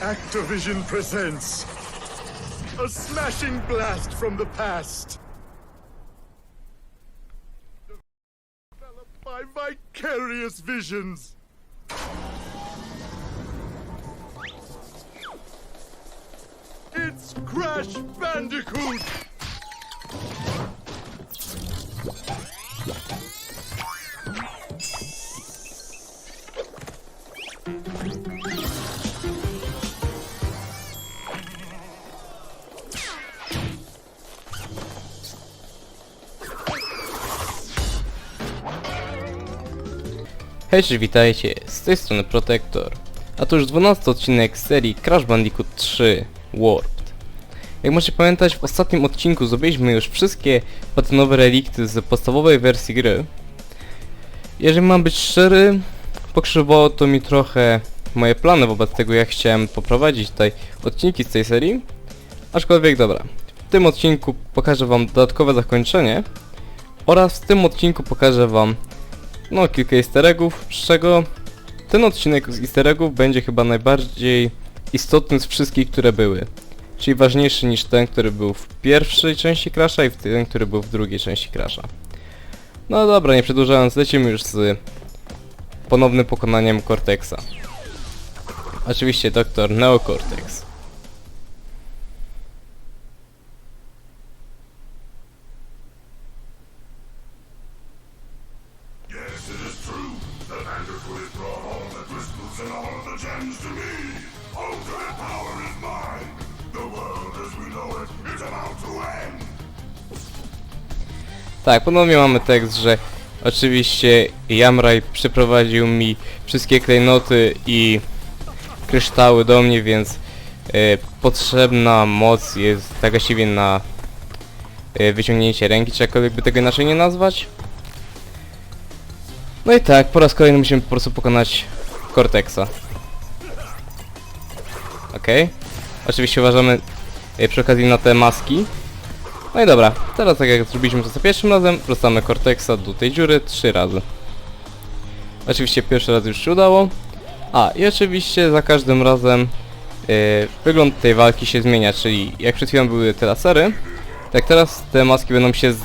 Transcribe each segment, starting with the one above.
Activision presents a smashing blast from the past. Developed by vicarious visions. It's Crash Bandicoot! Cześć, witajcie, z tej strony Protector. A to już 12 odcinek serii Crash Bandicoot 3 Warped. Jak możecie pamiętać, w ostatnim odcinku zdobyliśmy już wszystkie platynowe relikty z podstawowej wersji gry. Jeżeli mam być szczery, pokrzywowało to mi trochę moje plany wobec tego, jak chciałem poprowadzić tutaj odcinki z tej serii. Aczkolwiek dobra, w tym odcinku pokażę wam dodatkowe zakończenie oraz w tym odcinku pokażę wam no kilka easter eggów, z czego ten odcinek z easter eggów będzie chyba najbardziej istotny z wszystkich, które były. Czyli ważniejszy niż ten, który był w pierwszej części Crasha i ten, który był w drugiej części Crasha. No dobra, nie przedłużając, lecimy już z ponownym pokonaniem Cortexa. Oczywiście doktor Neocortex. Gems to me. Ultimate power is mine. The world as we know it is about to end. Tak, ponownie mamy tekst, że oczywiście Jamraj przyprowadził mi wszystkie klejnoty i kryształy do mnie, więc e, potrzebna moc jest tak właściwie na e, wyciągnięcie ręki, czy jakkolwiek by tego inaczej nie nazwać. No i tak, po raz kolejny musimy po prostu pokonać Cortexa. Okej. Oczywiście uważamy e, przy okazji na te maski. No i dobra, teraz tak jak zrobiliśmy to za pierwszym razem, wracamy Cortexa do tej dziury trzy razy. Oczywiście pierwszy raz już się udało. A, i oczywiście za każdym razem yy, wygląd tej walki się zmienia, czyli jak przed chwilą były te lasery, tak teraz te maski będą się z,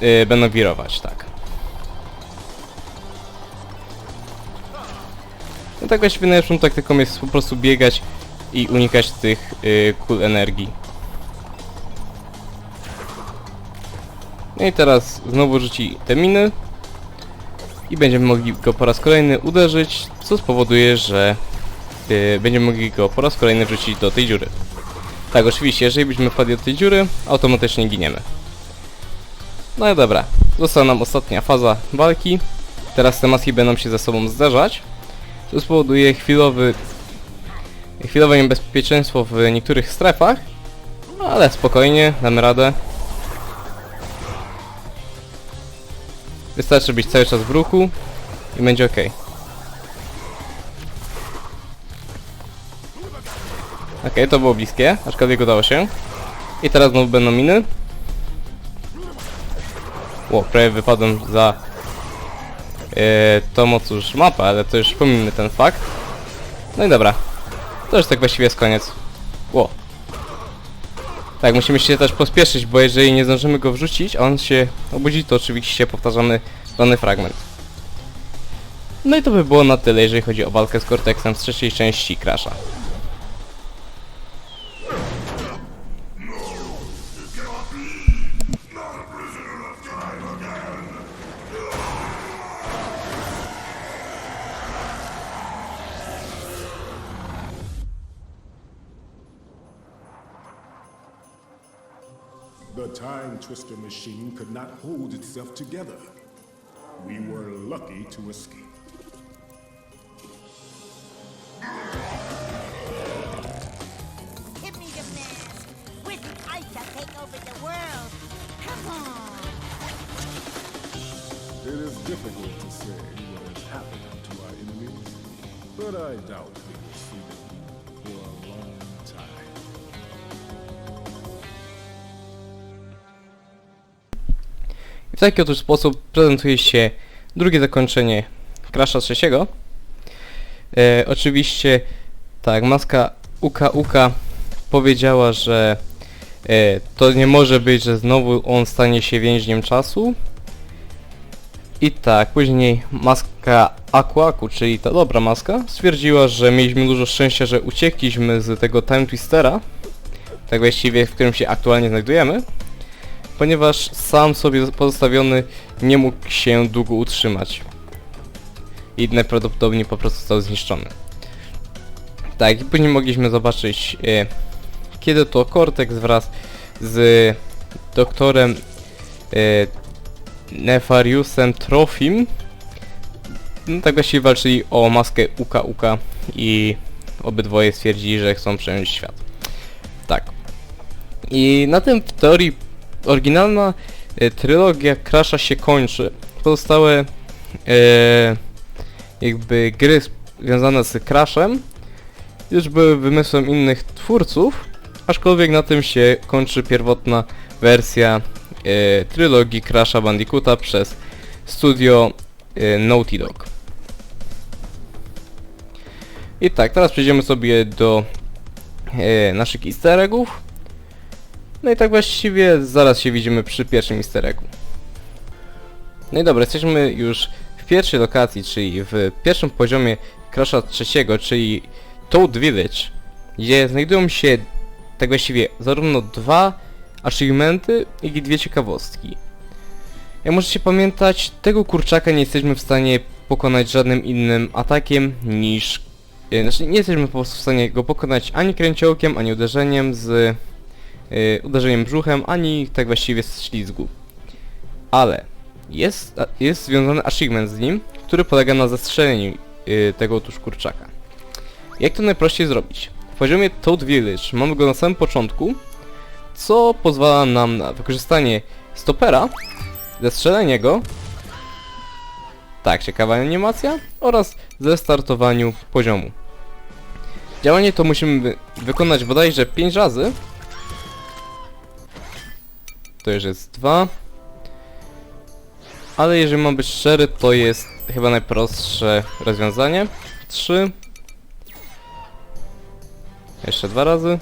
yy, będą wirować, tak. No tak właściwie najlepszą taktyką jest po prostu biegać i unikać tych kul energii. No i teraz znowu rzuci te miny i będziemy mogli go po raz kolejny uderzyć, co spowoduje, że yy, będziemy mogli go po raz kolejny wrzucić do tej dziury. Tak, oczywiście, jeżeli byśmy wpadli do tej dziury, automatycznie giniemy. No i dobra, została nam ostatnia faza walki. Teraz te maski będą się ze sobą zderzać, co spowoduje chwilowy, chwilowe niebezpieczeństwo w niektórych strefach, ale spokojnie, damy radę. Wystarczy być cały czas w ruchu i będzie ok. Ok, to było bliskie, aczkolwiek udało się. I teraz znowu będą miny. Ło, prawie wypadłem za yy, tą cóż mapę, ale to już pomijmy ten fakt. No i dobra. To już tak właściwie jest koniec. Ło. Tak, musimy się też pospieszyć, bo jeżeli nie zdążymy go wrzucić, a on się obudzi, to oczywiście powtarzamy dany fragment. No i to by było na tyle, jeżeli chodzi o walkę z Cortexem z trzeciej części Crasha. Twister machine could not hold itself together. We were lucky to escape. Give me the mask. With I shall take over the world. Come on. It is difficult to say what has happened to our enemies, but I doubt we w taki otóż sposób prezentuje się drugie zakończenie Crasha trzeciego. E, oczywiście, tak, maska Uka Uka powiedziała, że e, to nie może być, że znowu on stanie się więźniem czasu. I tak, później maska Aquaku, czyli ta dobra maska, stwierdziła, że mieliśmy dużo szczęścia, że uciekliśmy z tego Time Twistera, tak właściwie w którym się aktualnie znajdujemy, ponieważ sam sobie pozostawiony nie mógł się długo utrzymać. I najprawdopodobniej po prostu został zniszczony. Tak, i później mogliśmy zobaczyć, e, kiedy to Cortex wraz z doktorem e, Nefariusem Trofim no, tak właściwie walczyli o maskę Uka Uka i obydwoje stwierdzili, że chcą przejąć świat. Tak. I na tym w teorii oryginalna e, trylogia Crasha się kończy. Pozostałe e, jakby gry związane z Crashem już były wymysłem innych twórców, aczkolwiek na tym się kończy pierwotna wersja e, trylogii Crasha Bandicoota przez studio e, Naughty Dog. I tak, teraz przejdziemy sobie do e, naszych easter eggów. No i tak właściwie zaraz się widzimy przy pierwszym easter eggu. No i dobra, jesteśmy już w pierwszej lokacji, czyli w pierwszym poziomie Crasha trzeciego, czyli Toad Village, gdzie znajdują się tak właściwie zarówno dwa achievementy, jak i dwie ciekawostki. Jak możecie pamiętać, tego kurczaka nie jesteśmy w stanie pokonać żadnym innym atakiem niż... e, Znaczy nie jesteśmy po prostu w stanie go pokonać ani kręciołkiem, ani uderzeniem z... e, uderzeniem brzuchem, ani tak właściwie z ślizgu. Ale jest, jest związany achievement z nim, który polega na zastrzeleniu e, tego otóż kurczaka. Jak to najprościej zrobić? W poziomie Toad Village mamy go na samym początku, co pozwala nam na wykorzystanie stopera, zestrzelenie go, tak, ciekawa animacja, oraz zestartowaniu poziomu. Działanie to musimy wy wykonać bodajże 5 razy. To już jest 2. Ale jeżeli mam być szczery, to jest chyba najprostsze rozwiązanie. 3. Jeszcze dwa razy.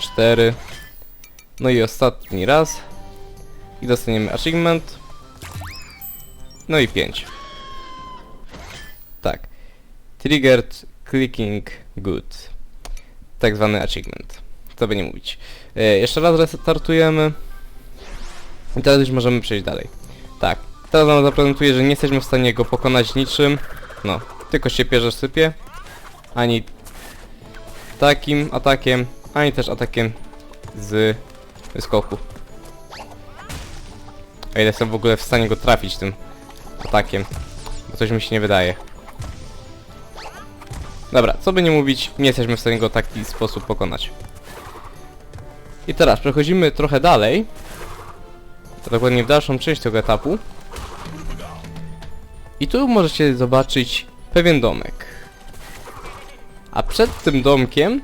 Cztery. No i ostatni raz. I dostaniemy achievement. No i pięć. Tak. Triggered clicking good. Tak zwany achievement. Co by nie mówić. E, jeszcze raz restartujemy. I teraz już możemy przejść dalej. Tak. Teraz nam zaprezentuje, że nie jesteśmy w stanie go pokonać niczym. No. Tylko się pierze sypie ani takim atakiem, ani też atakiem z wyskoku. A ile jestem w ogóle w stanie go trafić tym atakiem, bo coś mi się nie wydaje. Dobra, co by nie mówić, nie jesteśmy w stanie go w taki sposób pokonać. I teraz przechodzimy trochę dalej, dokładnie w dalszą część tego etapu. I tu możecie zobaczyć pewien domek. A przed tym domkiem,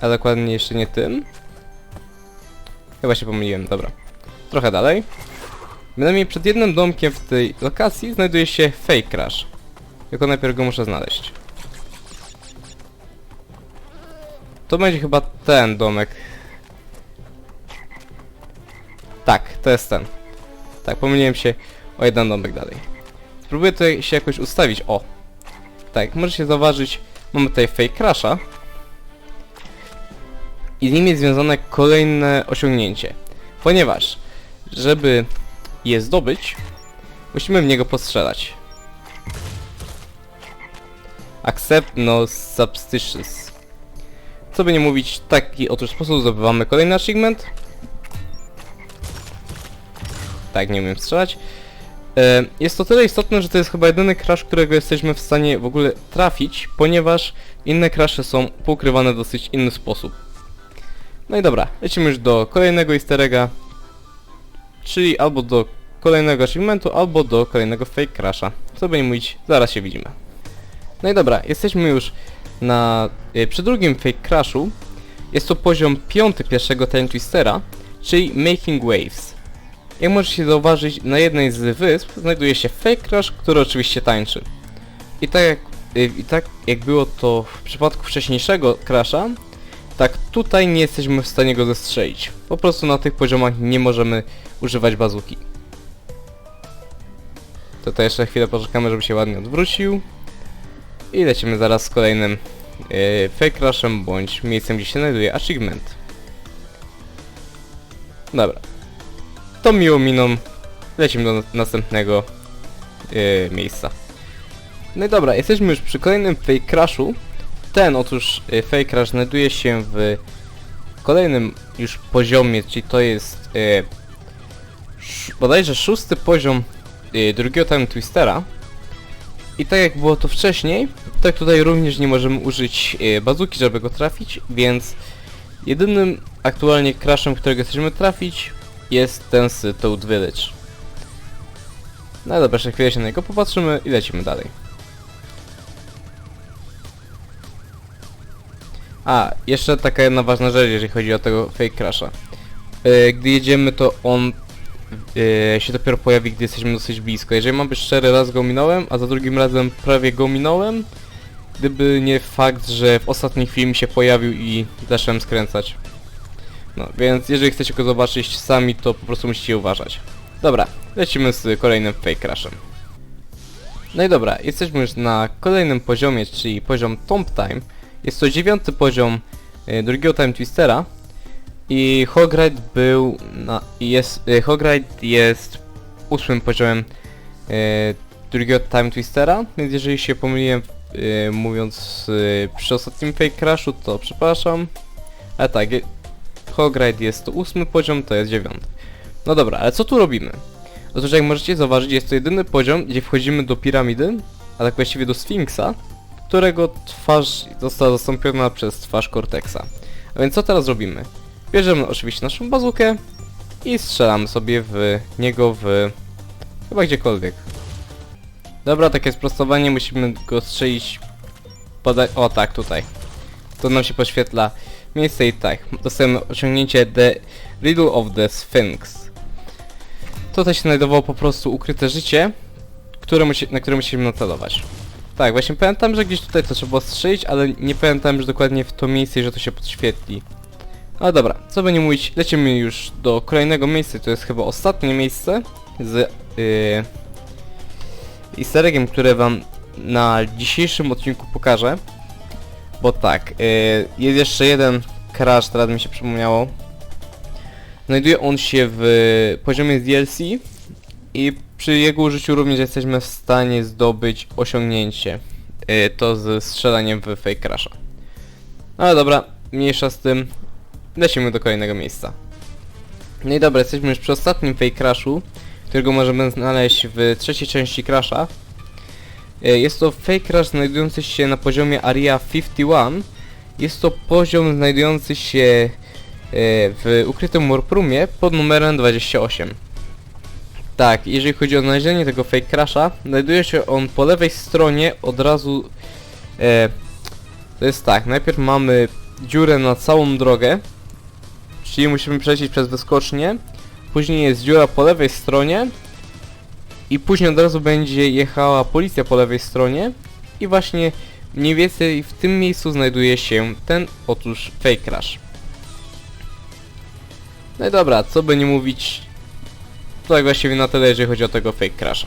a dokładnie jeszcze nie tym, chyba się pomyliłem, dobra, trochę dalej, bynajmniej przed jednym domkiem w tej lokacji znajduje się Fake Crash. Tylko najpierw go muszę znaleźć. To będzie chyba ten domek. Tak, to jest ten. Tak, pomyliłem się o jeden domek dalej. Spróbuję tutaj się jakoś ustawić. O, tak, możecie zauważyć, mamy tutaj Fake Crasha. I z nim jest związane kolejne osiągnięcie. Ponieważ, żeby je zdobyć, musimy w niego postrzelać. Accept no substitutions. Co by nie mówić, taki otóż sposób zdobywamy kolejny achievement. Tak, nie umiem strzelać. E, Jest to tyle istotne, że to jest chyba jedyny crash, którego jesteśmy w stanie w ogóle trafić, ponieważ inne crashe są pokrywane w dosyć inny sposób. No i dobra, lecimy już do kolejnego easter egga, czyli albo do kolejnego achievementu, albo do kolejnego fake crasha. Co by nie mówić, zaraz się widzimy. No i dobra, jesteśmy już na... e, przy drugim fake crashu. Jest to poziom piąty pierwszego Time Twistera, czyli Making Waves. Jak możecie zauważyć, na jednej z wysp znajduje się Fake Crash, który oczywiście tańczy. I tak jak y, i tak jak było to w przypadku wcześniejszego Crasha, tak tutaj nie jesteśmy w stanie go zestrzelić. Po prostu na tych poziomach nie możemy używać bazuki. Tutaj jeszcze chwilę poczekamy, żeby się ładnie odwrócił. I lecimy zaraz z kolejnym yy, fake crashem bądź miejscem, gdzie się znajduje achievement. Dobra. To miło miną. Lecimy do następnego yy, miejsca. No i dobra, jesteśmy już przy kolejnym fake crashu. Ten otóż yy, fake crash znajduje się w kolejnym już poziomie, czyli to jest yy, bodajże szósty poziom yy, drugiego Time Twistera. I tak jak było to wcześniej, tak tutaj również nie możemy użyć yy, bazuki, żeby go trafić, więc jedynym aktualnie crashem, którego chcemy trafić jest ten z Toad Village. No dobra, jeszcze chwilę się na niego popatrzymy i lecimy dalej. A, jeszcze taka jedna ważna rzecz, jeżeli chodzi o tego fake crasha. Yy, gdy jedziemy, to on yy, się dopiero pojawi, gdy jesteśmy dosyć blisko. Jeżeli mam być szczery, raz go minąłem, a za drugim razem prawie go minąłem, gdyby nie fakt, że w ostatniej chwili mi się pojawił i zacząłem skręcać. No, więc jeżeli chcecie go zobaczyć sami, to po prostu musicie uważać. Dobra, lecimy z kolejnym fake crashem. No i dobra, jesteśmy już na kolejnym poziomie, czyli poziom Tomb Time. Jest to dziewiąty poziom y, drugiego Time Twistera. I Hogride był na... jest... Y, Hogride jest ósmym poziomem y, drugiego Time Twistera, więc jeżeli się pomyliłem y, mówiąc y, przy ostatnim fake crashu, to przepraszam. Ale tak, Hogride jest to ósmy poziom, to jest dziewiąty. No dobra, ale co tu robimy? Otóż jak możecie zauważyć, jest to jedyny poziom, gdzie wchodzimy do piramidy, a tak właściwie do Sfinksa, którego twarz została zastąpiona przez twarz Cortexa. A więc co teraz robimy? Bierzemy oczywiście naszą bazukę i strzelamy sobie w niego w... chyba gdziekolwiek. Dobra, takie sprostowanie, musimy go strzelić... O tak, tutaj. To nam się poświetla miejsce i tak. Dostajemy osiągnięcie The Riddle of the Sphinx. Tutaj się znajdowało po prostu ukryte życie, które na które musimy nacelować. Tak, właśnie pamiętam, że gdzieś tutaj to trzeba było strzelić, ale nie pamiętam, że dokładnie w to miejsce, że to się podświetli. Ale dobra, co by nie mówić, lecimy już do kolejnego miejsca, to jest chyba ostatnie miejsce z yy, easter eggiem, które wam na dzisiejszym odcinku pokażę. Bo tak, yy, jest jeszcze jeden crash, teraz mi się przypomniało. Znajduje on się w poziomie DLC i przy jego użyciu również jesteśmy w stanie zdobyć osiągnięcie. Yy, to z strzelaniem w fake crasha. Ale dobra, mniejsza z tym. Lecimy do kolejnego miejsca. No i dobra, jesteśmy już przy ostatnim fake crashu, którego możemy znaleźć w trzeciej części crasha. E, Jest to fake crash znajdujący się na poziomie Area 51. Jest to poziom znajdujący się e, w ukrytym warproomie pod numerem 28. Tak, jeżeli chodzi o znalezienie tego fake crasha, znajduje się on po lewej stronie od razu... E, to jest tak, najpierw mamy dziurę na całą drogę, czyli musimy przejść przez wyskocznię, później jest dziura po lewej stronie i później od razu będzie jechała policja po lewej stronie i właśnie mniej więcej w tym miejscu znajduje się ten otóż fake crash. No i dobra, co by nie mówić, to tak właściwie na tyle, jeżeli chodzi o tego fake crasha.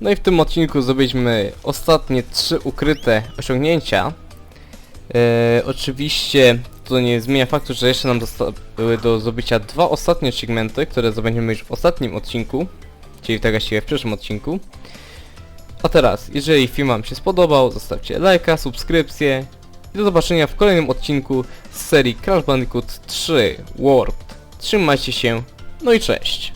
No i w tym odcinku zrobiliśmy ostatnie trzy ukryte osiągnięcia. Eee, oczywiście to nie zmienia faktu, że jeszcze nam zostały do zdobycia dwa ostatnie segmenty, które zdobędziemy już w ostatnim odcinku, czyli tak właściwie w przyszłym odcinku. A teraz, jeżeli film wam się spodobał, zostawcie lajka, subskrypcję i do zobaczenia w kolejnym odcinku z serii Crash Bandicoot 3 Warped. Trzymajcie się, no i cześć!